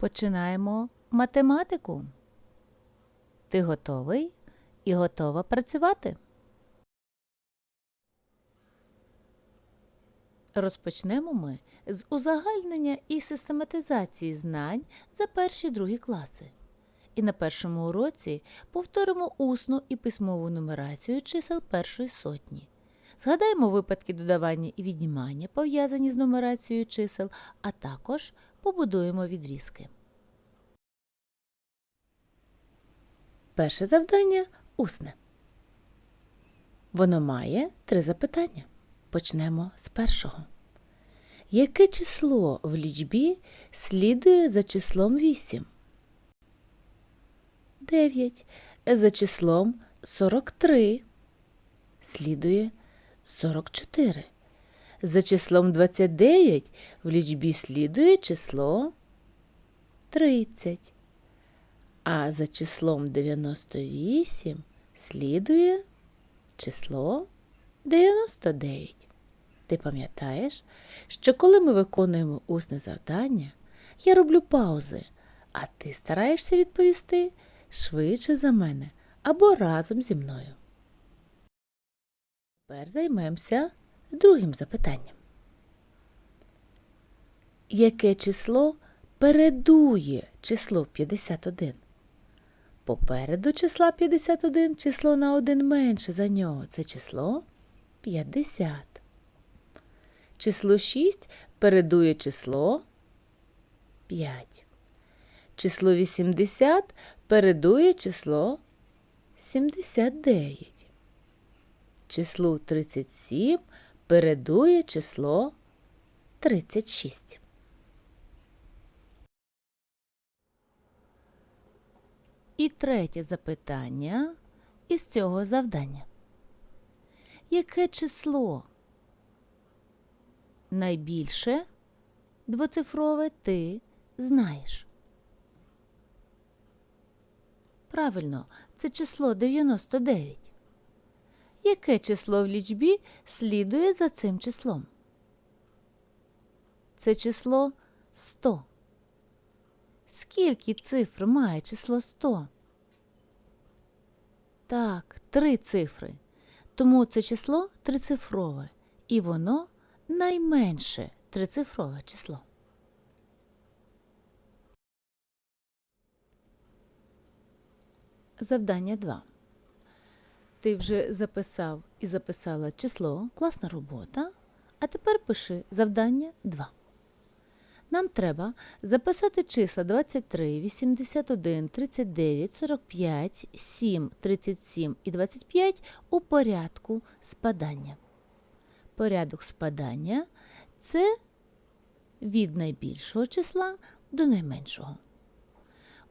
Починаємо математику. Ти готовий і готова працювати? Розпочнемо ми з узагальнення і систематизації знань за перші другі класи. І на першому уроці повторимо усну і письмову нумерацію чисел першої сотні. Згадаємо випадки додавання і віднімання, пов'язані з нумерацією чисел, а також побудуємо відрізки. Перше завдання усне. Воно має три запитання. Почнемо з першого. Яке число в лічбі слідує за числом 8? 9. За числом 43 слідує 44. За числом 29 в лічбі слідує число 30. А за числом 98 слідує число 99. Ти пам'ятаєш, що коли ми виконуємо усне завдання, я роблю паузи, а ти стараєшся відповісти швидше за мене або разом зі мною. Тепер займемося другим запитанням. Яке число передує число 51? Попереду числа 51 число на один менше за нього це число 50. Число 6 передує число 5. Число 80 передує число 79. Числу 37 передує число 36. І третє запитання із цього завдання. Яке число найбільше двоцифрове ти знаєш? Правильно, це число 99. Яке число в лічбі слідує за цим числом? Це число 100. Скільки цифр має число 100? Так, три цифри. Тому це число трицифрове, і воно найменше трицифрове число. Завдання 2. Ти вже записав і записала число, класна робота. А тепер пиши завдання 2. Нам треба записати числа 23, 81, 39, 45, 7, 37 і 25 у порядку спадання. Порядок спадання це від найбільшого числа до найменшого.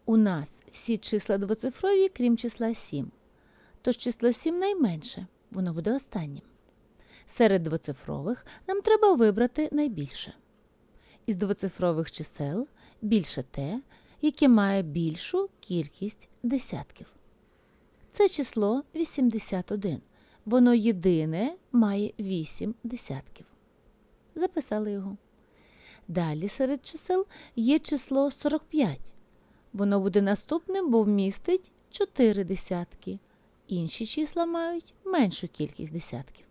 У нас всі числа двоцифрові, крім числа 7. Тож число 7 найменше, воно буде останнім. Серед двоцифрових нам треба вибрати найбільше. Із двоцифрових чисел більше те, яке має більшу кількість десятків. Це число 81. Воно єдине має 8 десятків. Записали його. Далі серед чисел є число 45. Воно буде наступним, бо вмістить 4 десятки. Інші числа мають меншу кількість десятків.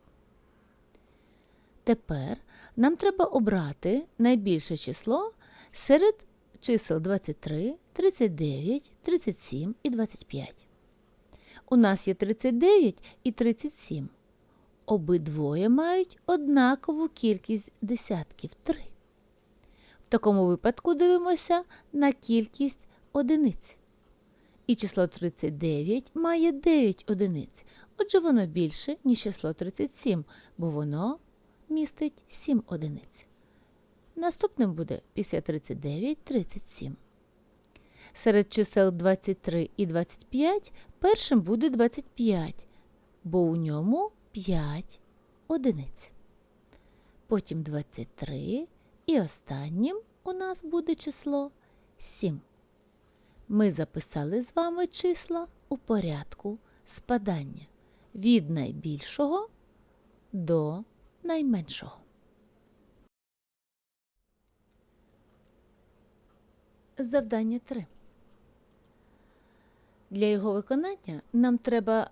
Тепер нам треба обрати найбільше число серед чисел 23, 39, 37 і 25. У нас є 39 і 37. Обидвоє мають однакову кількість десятків 3. В такому випадку дивимося на кількість одиниць. І число 39 має 9 одиниць. Отже, воно більше, ніж число 37, бо воно містить 7 одиниць. Наступним буде після 39 37. Серед чисел 23 і 25 першим буде 25, бо у ньому 5 одиниць. Потім 23 і останнім у нас буде число 7. Ми записали з вами числа у порядку спадання від найбільшого до найменшого. завдання 3. Для його виконання нам треба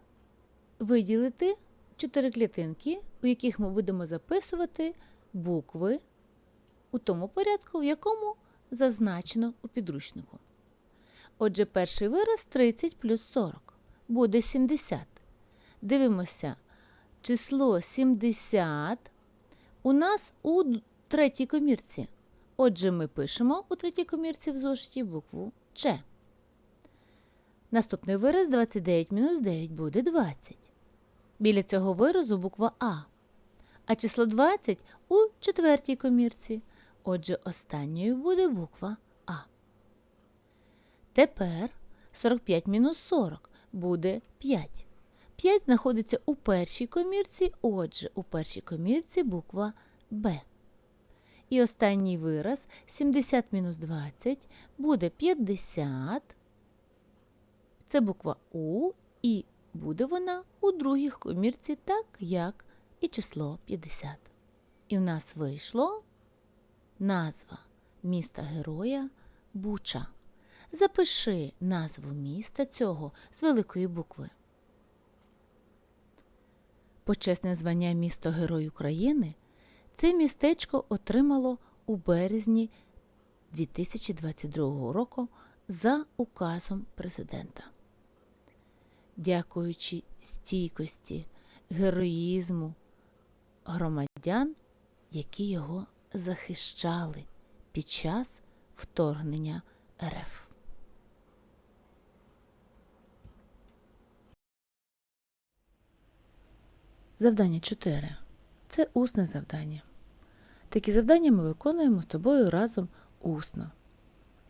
виділити 4 клітинки, у яких ми будемо записувати букви у тому порядку, в якому зазначено у підручнику. Отже, перший вираз 30 плюс 40 буде 70. Дивимося, число 70 у нас у третій комірці. Отже, ми пишемо у третій комірці в зошиті букву Ч. Наступний вираз 29 мінус 9 буде 20. Біля цього виразу буква А. А число 20 у четвертій комірці. Отже, останньою буде буква. Тепер 45 мінус 40 буде 5. 5 знаходиться у першій комірці, отже, у першій комірці буква Б. І останній вираз 70 мінус 20 буде 50. Це буква У, і буде вона у другій комірці, так як і число 50. І в нас вийшло назва міста героя Буча. Запиши назву міста цього з великої букви. Почесне звання місто Герой України це містечко отримало у березні 2022 року за указом президента. Дякуючи стійкості, героїзму громадян, які його захищали під час вторгнення РФ. Завдання 4. Це усне завдання. Такі завдання ми виконуємо з тобою разом усно.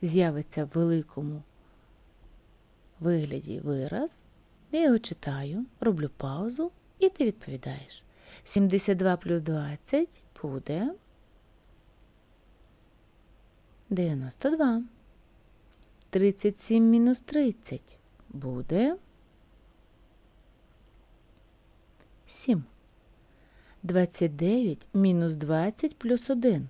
З'явиться в великому вигляді вираз. Я його читаю, роблю паузу, і ти відповідаєш. 72 плюс 20 буде 92. 37 мінус 30 буде 7. 29 мінус 20 плюс 1.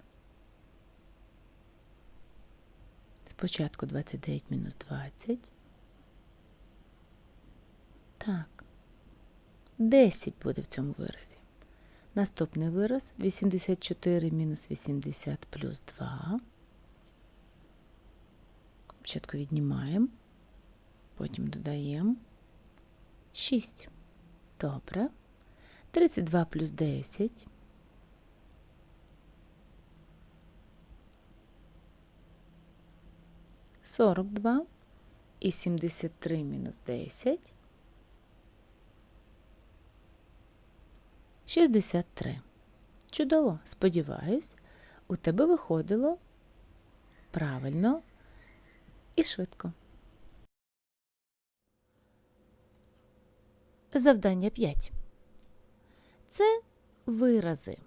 Спочатку 29 мінус 20. Так. 10 буде в цьому виразі. Наступний вираз 84 мінус 80 плюс 2. Спочатку віднімаємо, потім додаємо 6. Добре. 32 плюс 10. Сорок два і 73 мінус 10. 63. Чудово! Сподіваюсь, у тебе виходило правильно і швидко. Завдання 5. Це вирази.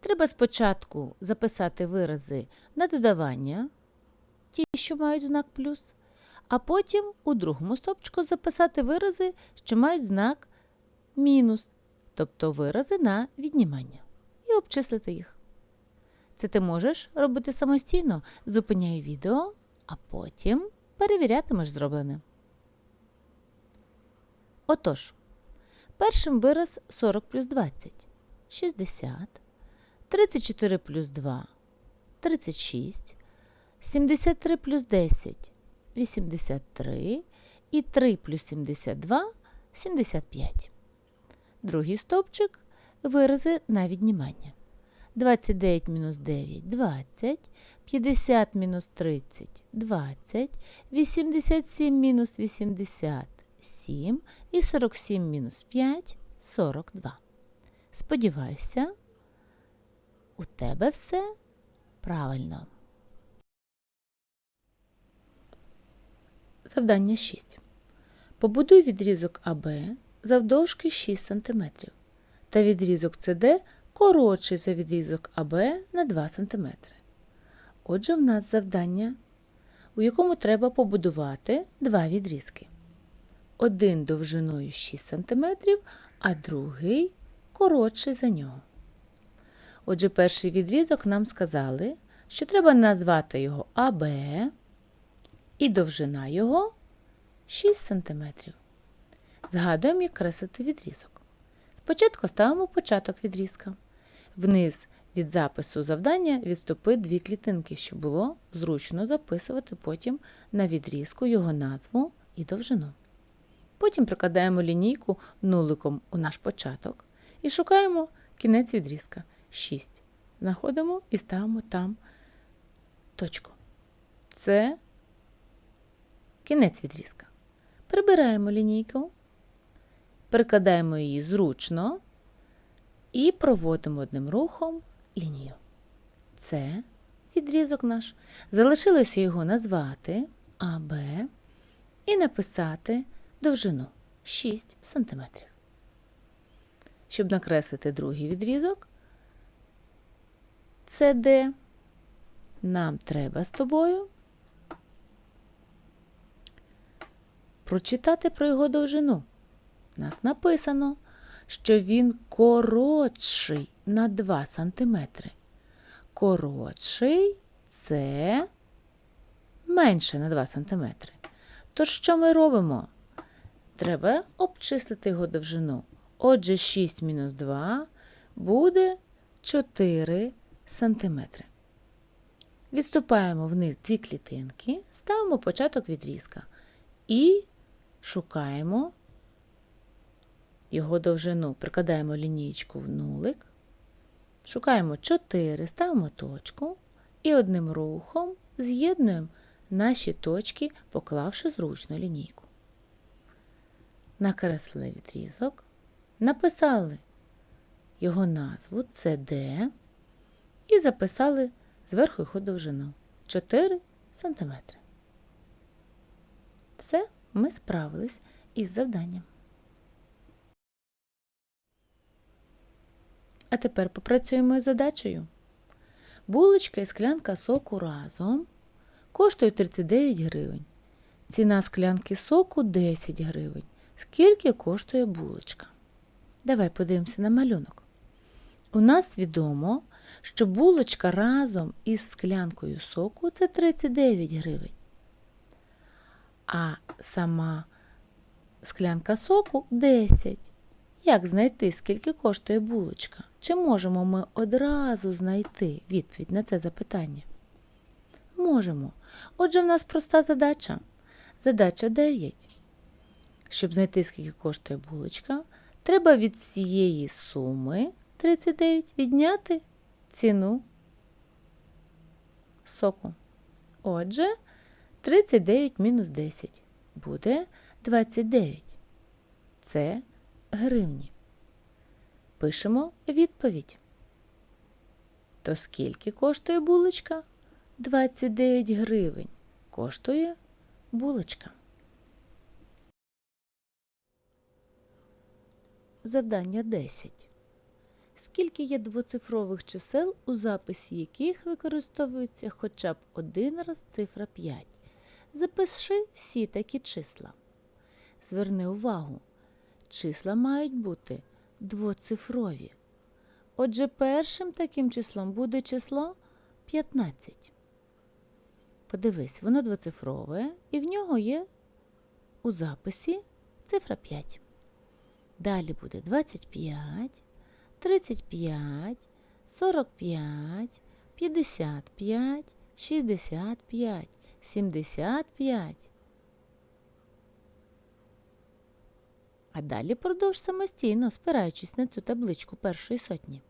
Треба спочатку записати вирази на додавання, ті, що мають знак плюс, а потім у другому стопчику записати вирази, що мають знак мінус, тобто вирази на віднімання, і обчислити їх. Це ти можеш робити самостійно, зупиняй відео, а потім перевірятимеш зроблене. Отож, першим вираз 40 плюс 20 60, 34 плюс 2 36, 73 плюс 10 83 і 3 плюс 72 75. Другий стовпчик вирази на віднімання. 29 мінус 9 20, 50 мінус 30 20, 87 мінус 80 7 і 47 мінус 5 42. Сподіваюся, у тебе все правильно. Завдання 6. Побудуй відрізок АБ завдовжки 6 см та відрізок СД коротший за відрізок АБ на 2 см. Отже, в нас завдання, у якому треба побудувати два відрізки. Один довжиною 6 см, а другий коротший за нього. Отже, перший відрізок нам сказали, що треба назвати його АБ, і довжина його 6 см. Згадуємо, як креслити відрізок. Спочатку ставимо початок відрізка. Вниз від запису завдання відступи дві клітинки, щоб було зручно записувати потім на відрізку його назву і довжину. Потім прикладаємо лінійку нуликом у наш початок і шукаємо кінець відрізка 6. Знаходимо і ставимо там точку. Це кінець відрізка. Прибираємо лінійку, перекладаємо її зручно і проводимо одним рухом лінію. Це відрізок наш. Залишилося його назвати АБ і написати довжину 6 см. Щоб накреслити другий відрізок, СД, нам треба з тобою прочитати про його довжину. У нас написано, що він коротший на 2 см. Коротший це менше на 2 см. Тож, що ми робимо? Треба обчислити його довжину. Отже, 6 мінус 2 буде 4 см. Відступаємо вниз дві клітинки, ставимо початок відрізка і шукаємо його довжину. Прикладаємо лінієчку в нулик, шукаємо 4, ставимо точку і одним рухом з'єднуємо наші точки, поклавши зручно лінійку. Накреслили відрізок, написали його назву CD і записали зверху його довжину 4 см. Все, ми справились із завданням. А тепер попрацюємо із задачею. Булочка і склянка соку разом коштують 39 гривень. Ціна склянки соку 10 гривень. Скільки коштує булочка? Давай подивимося на малюнок. У нас відомо, що булочка разом із склянкою соку це 39 гривень. А сама склянка соку 10. Як знайти, скільки коштує булочка? Чи можемо ми одразу знайти відповідь на це запитання? Можемо. Отже, в нас проста задача. Задача 9. Щоб знайти, скільки коштує булочка, треба від цієї суми 39 відняти ціну соку. Отже, 39 мінус 10 буде 29. Це гривні. Пишемо відповідь. То скільки коштує булочка? 29 гривень. Коштує булочка. Завдання 10. Скільки є двоцифрових чисел, у записі яких використовується хоча б один раз цифра 5? Запиши всі такі числа. Зверни увагу, числа мають бути двоцифрові. Отже, першим таким числом буде число 15. Подивись, воно двоцифрове, і в нього є у записі цифра 5. Далі буде 25, 35, 45, 55, 65, 75. А далі продовж самостійно, спираючись на цю табличку першої сотні.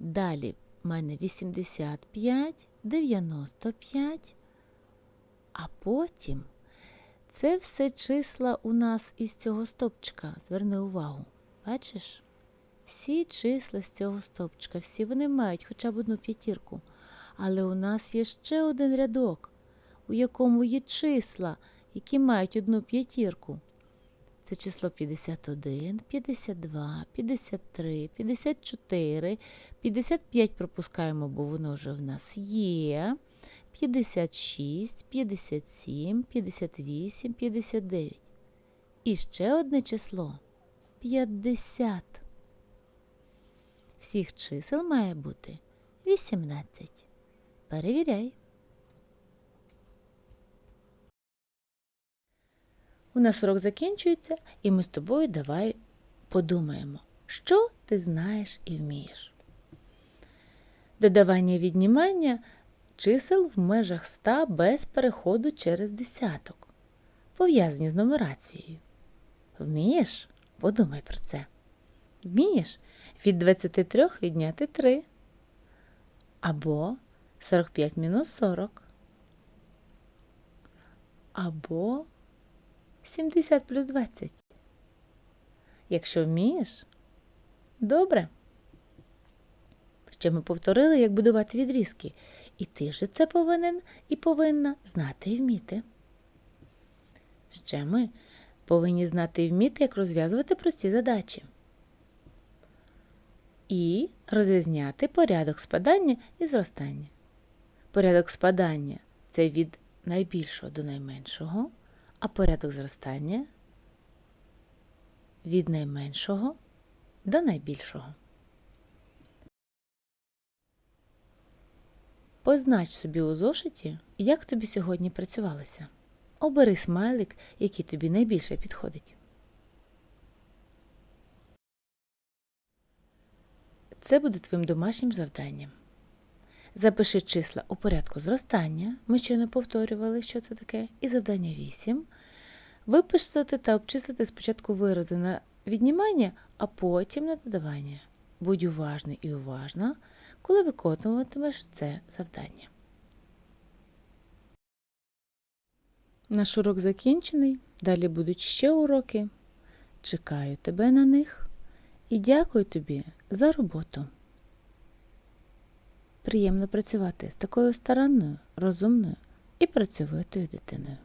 Далі в мене 85, 95, а потім це все числа у нас із цього стопчика. Зверни увагу. Бачиш? Всі числа з цього стопчика, всі вони мають хоча б одну п'ятірку. Але у нас є ще один рядок, у якому є числа, які мають одну п'ятірку. Це число 51, 52, 53, 54, 55 пропускаємо, бо воно вже в нас є. 56, 57, 58, 59. І ще одне число 50. Всіх чисел має бути 18. Перевіряй. У нас урок закінчується, і ми з тобою давай подумаємо, що ти знаєш і вмієш. Додавання віднімання чисел в межах 100 без переходу через десяток, пов'язані з нумерацією. Вмієш? Подумай про це. Вмієш від 23 відняти 3 або 45 мінус 40 або 70 плюс 20. Якщо вмієш, добре. Ще ми повторили, як будувати відрізки. І ти вже це повинен і повинна знати і вміти. Ще ми повинні знати і вміти, як розв'язувати прості задачі. І розрізняти порядок спадання і зростання. Порядок спадання це від найбільшого до найменшого, а порядок зростання від найменшого до найбільшого. Познач собі у зошиті, як тобі сьогодні працювалося. Обери смайлик, який тобі найбільше підходить. Це буде твоїм домашнім завданням. Запиши числа у порядку зростання. Ми не повторювали, що це таке, і завдання 8. Виписати та обчислити спочатку вирази на віднімання, а потім на додавання. Будь уважний і уважна, коли виконуватимеш це завдання. Наш урок закінчений. Далі будуть ще уроки. Чекаю тебе на них і дякую тобі за роботу. Приємно працювати з такою старанною, розумною і працьовитою дитиною.